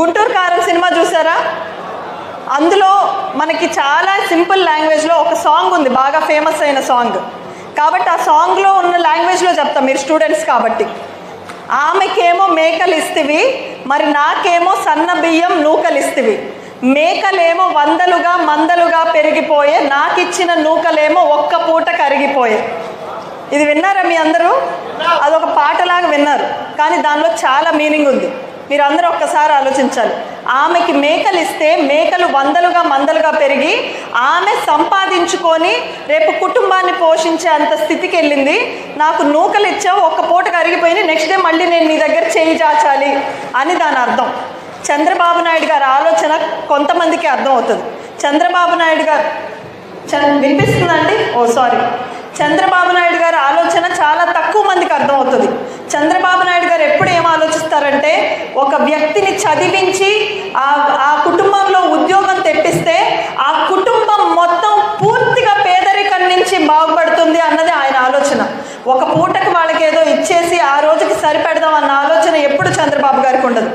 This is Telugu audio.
గుంటూరు కారం సినిమా చూసారా? అందులో మనకి చాలా సింపుల్ లాంగ్వేజ్లో ఒక సాంగ్ ఉంది బాగా ఫేమస్ అయిన సాంగ్ కాబట్టి ఆ సాంగ్లో ఉన్న లాంగ్వేజ్లో చెప్తాం మీరు స్టూడెంట్స్ కాబట్టి. ఆమెకేమో మేకలు ఇస్తివి మరి నాకేమో సన్న బియ్యం నూకలు ఇస్తివి మేకలేమో వందలుగా మందలుగా పెరిగిపోయే నాకిచ్చిన నూకలేమో ఒక్క పూట కరిగిపోయే. ఇది విన్నారా మీ అందరూ? అదొక పాటలాగా విన్నారు. కానీ దానిలో చాలా మీనింగ్ ఉంది. మీరు అందరూ ఒక్కసారి ఆలోచించాలి. ఆమెకి మేకలు ఇస్తే మేకలు వందలుగా మందలుగా పెరిగి ఆమె సంపాదించుకొని రేపు కుటుంబాన్ని పోషించే అంత స్థితికి వెళ్ళింది. నాకు నూకలు ఇచ్చావు ఒక్క పూట కరిగిపోయింది నెక్స్ట్ డే మళ్ళీ నేను నీ దగ్గర చేయి చాచాలి అని దాని అర్థం. చంద్రబాబు నాయుడు గారి ఆలోచన కొంతమందికి అర్థం అవుతుంది చంద్రబాబు నాయుడు గారు వినిపిస్తుందండి ఓ సారీ చంద్రబాబు నాయుడు గారి ఆలోచన చాలా తక్కువ మందికి అర్థమవుతుంది చంద్రబాబు నాయుడు గారు ఎప్పుడు ఏం ఆలోచిస్తారంటే ఒక వ్యక్తిని చదివించి ఆ ఆ కుటుంబంలో ఉద్యోగం తెప్పిస్తే ఆ కుటుంబం మొత్తం పూర్తిగా పేదరికం నుంచి బాగుపడుతుంది అన్నది ఆయన ఆలోచన. ఒక పూటకి వాళ్ళకి ఏదో ఇచ్చేసి ఆ రోజుకి సరిపెడదాం అన్న ఆలోచన ఎప్పుడు చంద్రబాబు గారికి ఉండదు.